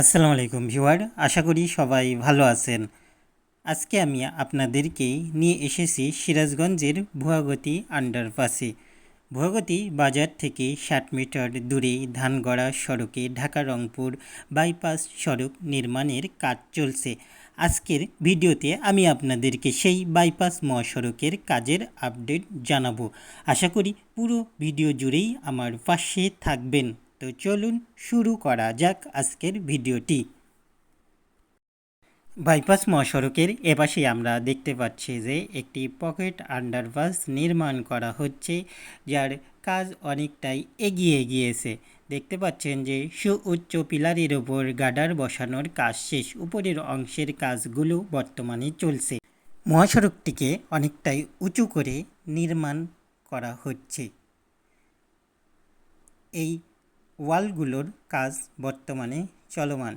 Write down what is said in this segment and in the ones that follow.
আসসালামু আলাইকুম ভিউয়ার, আশা করি সবাই ভালো আছেন। আজকে আমি আপনাদেরকে নিয়ে এসেছি সিরাজগঞ্জের ভুয়াগতি আন্ডারপাসে ভুয়াগতি বাজার থেকে ষাট মিটার দূরে ধানগড়া সড়কে ঢাকা রংপুর বাইপাস সড়ক নির্মাণের কাজ চলছে। আজকের ভিডিওতে আমি আপনাদেরকে সেই বাইপাস মহাসড়কের কাজের আপডেট জানাব। আশা করি পুরো ভিডিও জুড়েই আমার পাশে থাকবেন। তো চলুন শুরু করা যাক আজকের ভিডিওটি। বাইপাস মহাসড়কের এপাশে আমরা দেখতে পাচ্ছি যে একটি পকেট আন্ডারপাস নির্মাণ করা হচ্ছে, যার কাজ অনেকটাই এগিয়ে গিয়েছে। দেখতে পাচ্ছেন যে সুউচ্চ পিলারের ওপর গার্ডার বসানোর কাজ শেষ, উপরের অংশের কাজগুলো বর্তমানে চলছে। মহাসড়কটিকে অনেকটাই উঁচু করে নির্মাণ করা হচ্ছে। এই ওয়ালগুলোর কাজ বর্তমানে চলমান।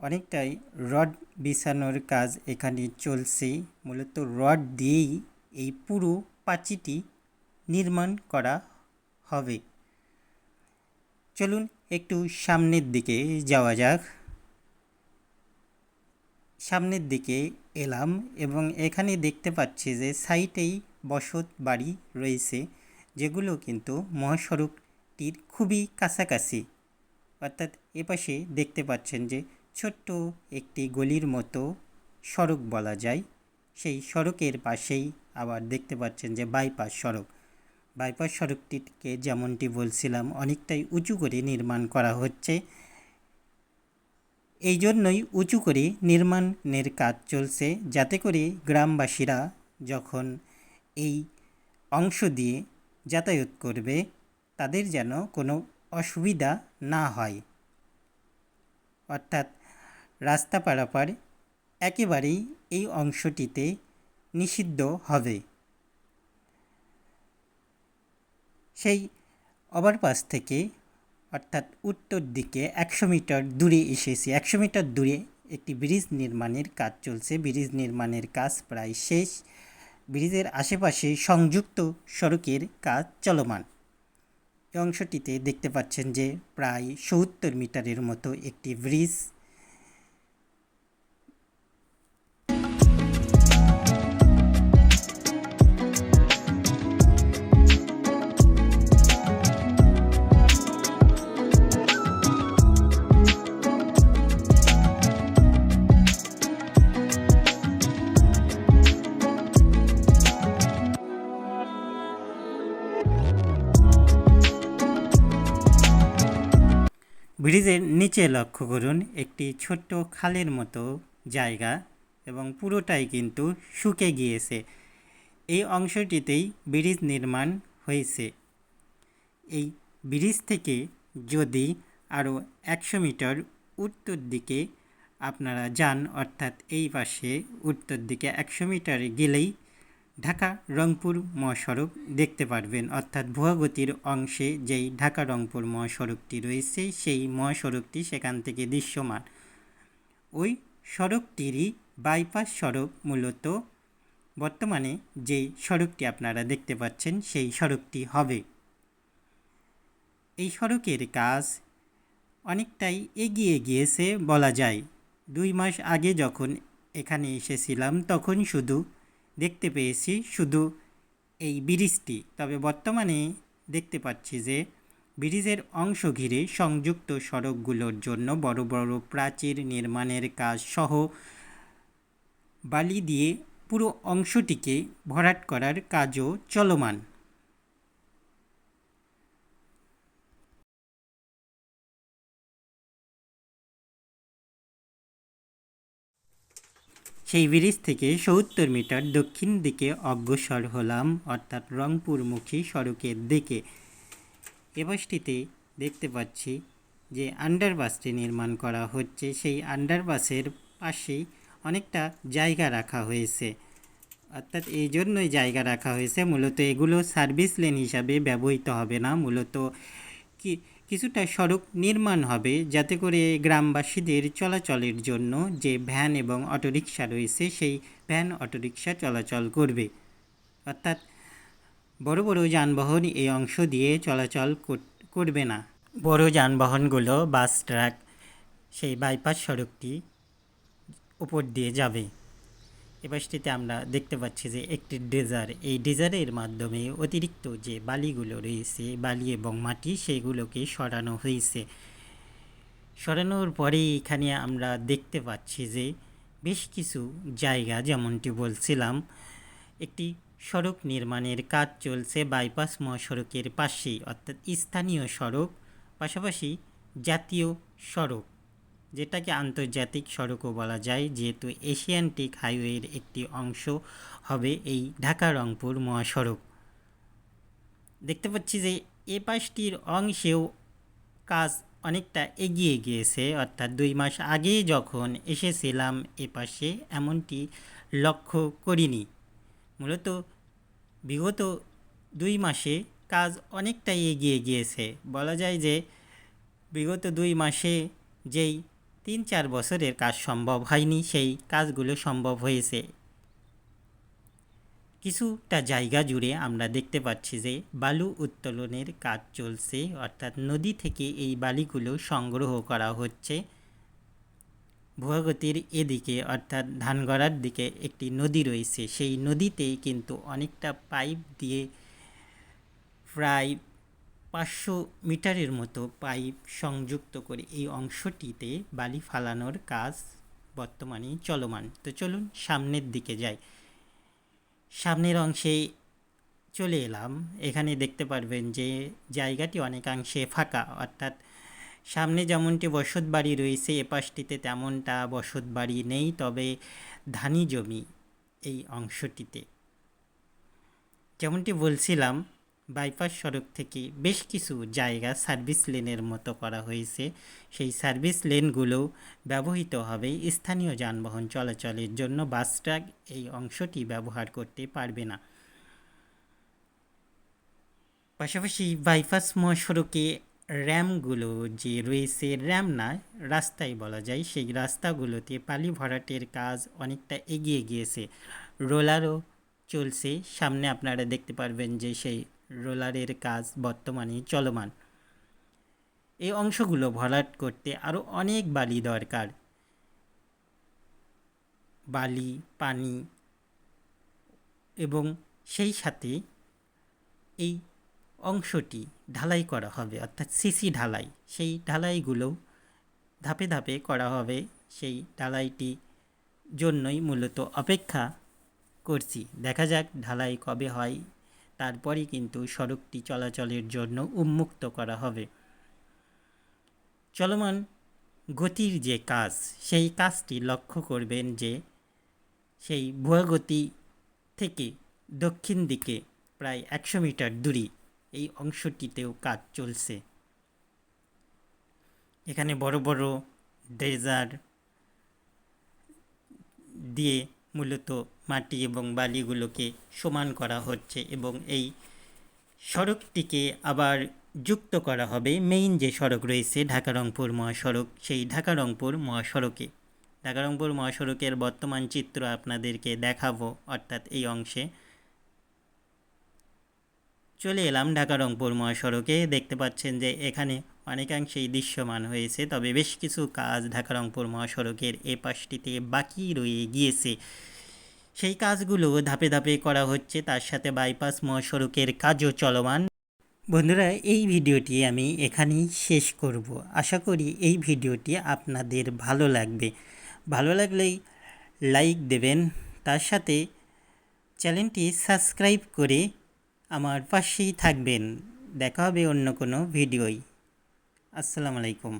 অনেকটাই রড বিছানোর কাজ এখানে চলছে। মূলত রড দিয়েই এই পুরো পাঁচিটি নির্মাণ করা হবে। চলুন একটু সামনের দিকে যাওয়া যাক। সামনের দিকে এলাম এবং এখানে দেখতে পাচ্ছি যে সাইটেই বসত বাড়ি রয়েছে, যেগুলো কিন্তু মহাসড়কটির খুবই কাছাকাছি। অর্থাৎ এপাশে দেখতে পাচ্ছেন যে ছোট্ট একটি গলির মতো সড়ক বলা যায়। সেই সড়কের পাশেই আবার দেখতে পাচ্ছেন যে বাইপাস সড়ক। বাইপাস সড়কটিকে যেমনটি বলছিলাম, অনেকটাই উঁচু করে নির্মাণ করা হচ্ছে। এই জন্যই উঁচু করে নির্মাণের কাজ চলছে, যাতে করে গ্রামবাসীরা যখন এই অংশ দিয়ে যাতায়াত করবে তাদের যেন কোনো অসুবিধা না হয়। অর্থাৎ রাস্তা পারাপার একেবারেই এই অংশটিতে নিষিদ্ধ হবে। সেই ওভারপাস থেকে, অর্থাৎ উত্তর দিকে একশো মিটার দূরে এসেছি, একশো মিটার দূরে একটি ব্রিজ নির্মাণের কাজ চলছে। ব্রিজ নির্মাণের কাজ প্রায় শেষ। ব্রিজের আশেপাশে সংযুক্ত সড়কের কাজ চলমান। অংশটিতে দেখতে পাচ্ছেন যে প্রায় সত্তর মিটারের মতো একটি ব্রিজ নিচে লক্ষ্য করুন একটি ছোট্ট খালের মতো জায়গা এবং পুরোটাই কিন্তু শুকে গিয়েছে। এই অংশটিতেই ব্রিজ নির্মাণ হয়েছে। এই ব্রিজ থেকে যদি আরও একশো মিটার উত্তর দিকে আপনারা যান, অর্থাৎ এই পাশে উত্তর দিকে একশো মিটার গেলেই ঢাকা রংপুর মহাসড়ক দেখতে পারবেন। অর্থাৎ ভুয়াগতির অংশে যেই ঢাকা রংপুর মহাসড়কটি রয়েছে, সেই মহাসড়কটি সেখান থেকে দৃশ্যমান। ওই সড়কটিরই বাইপাস সড়ক মূলত। বর্তমানে যেই সড়কটি আপনারা দেখতে পাচ্ছেন, সেই সড়কটি হবে। এই সড়কের কাজ অনেকটাই এগিয়ে গিয়েছে বলা যায়। দুই মাস আগে যখন এখানে এসেছিলাম, তখন শুধু দেখতে পেয়েছি শুধু এই ব্রিজটি। তবে বর্তমানে দেখতে পাচ্ছি যে ব্রিজের অংশ ঘিরে সংযুক্ত সড়কগুলোর জন্য বড় বড় প্রাচীর নির্মাণের কাজ সহ বালি দিয়ে পুরো অংশটিকে ভরাট করার কাজও চলমান। সেই ব্রিজ থেকে সত্তর মিটার দক্ষিণ দিকে অগ্রসর হলাম, অর্থাৎ রংপুরমুখী সড়কের দিকে। এবাসটিতে দেখতে পাচ্ছি যে আন্ডারবাসটি নির্মাণ করা হচ্ছে। সেই আন্ডারবাসের পাশেই অনেকটা জায়গা রাখা হয়েছে। অর্থাৎ এই জন্যই জায়গা রাখা হয়েছে। মূলত এগুলো সার্ভিস লেন হিসাবে ব্যবহৃত হবে না। মূলত কি কিছুটা সড়ক নির্মাণ হবে যাতে করে গ্রামবাসীদের চলাচলের জন্য যে ভ্যান এবং অটোরিকশা রয়েছে, সেই ভ্যান অটোরিকশা চলাচল করবে। অর্থাৎ বড় বড় যানবাহন এই অংশ দিয়ে চলাচল করবে না। বড় যানবাহনগুলো বাস, ট্রাক, সেই বাইপাস সড়কটি উপর দিয়ে যাবে। এ আমরা দেখতে পাচ্ছি যে একটি ডেজার, এই ডেজারের মাধ্যমে অতিরিক্ত যে বালিগুলো রয়েছে, বালি এবং মাটি, সেগুলোকে সরানো হয়েছে। সরানোর পরে এখানে আমরা দেখতে পাচ্ছি যে বেশ কিছু জায়গা, যেমনটি বলছিলাম, একটি সড়ক নির্মাণের কাজ চলছে বাইপাস মহাসড়কের পাশেই, অর্থাৎ স্থানীয় সড়ক, পাশাপাশি জাতীয় সড়ক। যেটাকে আন্তর্জাতিক সড়কও বলা যায়, যেহেতু এশিয়ান্টিক হাইওয়ের একটি অংশ হবে এই ঢাকা রংপুর মহাসড়ক। দেখতে পাচ্ছি যে এ পাশটির অংশেও কাজ অনেকটা এগিয়ে গিয়েছে, অর্থাৎ দুই মাস আগে যখন এসেছিলাম এ পাশে, এমনটি লক্ষ্য করিনি। মূলত বিগত দুই মাসে কাজ অনেকটাই এগিয়ে গিয়েছে। বলা যায় যে বিগত দুই মাসে যেই তিন চার বছরের কাজ সম্ভব হয়নি, সেই কাজগুলো সম্ভব হয়েছে। কিছুটা জায়গা জুড়ে আমরা দেখতে পাচ্ছি যে বালু উত্তোলনের কাজ চলছে, অর্থাৎ নদী থেকে এই বালিগুলো সংগ্রহ করা হচ্ছে। ভুয়াগতির এদিকে, অর্থাৎ ধানগড়ার দিকে একটি নদী রয়েছে। সেই নদীতে কিন্তু অনেকটা পাইপ দিয়ে প্রায় পাঁচশো মিটারের মতো পাইপ সংযুক্ত করে এই অংশটিতে বালি ফালানোর কাজ বর্তমানে চলমান। তো চলুন সামনের দিকে যাই। সামনের অংশে চলে এলাম। এখানে দেখতে পারবেন যে জায়গাটি অনেকাংশে ফাঁকা। অর্থাৎ সামনে যেমনটি বসত বাড়ি রয়েছে, এ পাশটিতে তেমনটা বসত বাড়ি নেই, তবে ধানি জমি এই অংশটিতে। যেমনটি বলছিলাম বাইপাস সড়ক থেকে বেশ কিছু জায়গা সার্ভিস লেনের মতো করা হয়েছে। সেই সার্ভিস লেনগুলো ব্যবহৃত হবে স্থানীয় যানবাহন চলাচলের জন্য। বাস, ট্রাক এই অংশটি ব্যবহার করতে পারবে না। পাশাপাশি বাইপাস মহাসড়কে র্যামগুলো যে রয়েছে, র্যাম না, রাস্তায় বলা যায়, সেই রাস্তাগুলোতে পালি ভরাটের কাজ অনেকটা এগিয়ে গিয়েছে। রোলারও চলছে। সামনে আপনারা দেখতে পারবেন যে সেই রোলারের কাজ বর্তমানে চলমান। এই অংশগুলো ভরাট করতে আরও অনেক বালি দরকার। বালি, পানি এবং সেই সাথে এই অংশটি ঢালাই করা হবে, অর্থাৎ সিসি ঢালাই। সেই ঢালাইগুলো ধাপে ধাপে করা হবে। সেই ঢালাইটি জন্যই মূলত অপেক্ষা করছি। দেখা যাক ঢালাই কবে হয়। তারপরই কিন্তু সড়কটি চলাচলের জন্য উন্মুক্ত করা হবে। চলমান গতির যে কাজ, সেই কাজটি লক্ষ্য করবেন যে সেই ভুয়াগতি থেকে দক্ষিণ দিকে প্রায় একশো মিটার দূরে এই অংশটিতেও কাজ চলছে। এখানে বড় বড় ড্রেজার দিয়ে মূলত মাটি এবং বালিগুলোকে সমান করা হচ্ছে এবং এই সড়কটিকে আবার যুক্ত করা হবে মেইন যে সড়ক রয়েছে ঢাকা রংপুর মহাসড়ক। সেই ঢাকা রংপুর মহাসড়কে। ঢাকা রংপুর মহাসড়কের বর্তমান চিত্র আপনাদেরকে দেখাবো, অর্থাৎ এই অংশে। চলে এলাম ঢাকা রংপুর মহাসড়কে। দেখতে পাচ্ছেন যে এখানে অনেকাংশেই দৃশ্যমান হয়েছে, তবে বেশ কিছু কাজ ঢাকা রংপুর মহাসড়কের এ পাশটিতে বাকি রয়ে গিয়েছে। সেই কাজগুলো ধাপে ধাপে করা হচ্ছে। তার সাথে বাইপাস মহাসড়কের কাজও চলমান। বন্ধুরা, এই ভিডিওটি আমি এখানেই শেষ করব। আশা করি এই ভিডিওটি আপনাদের ভালো লাগবে। ভালো লাগলেই লাইক দেবেন। তার সাথে চ্যানেলটি সাবস্ক্রাইব করে আমার পাশেই থাকবেন। দেখা হবে অন্য কোনো ভিডিওই আসসালামু আলাইকুম।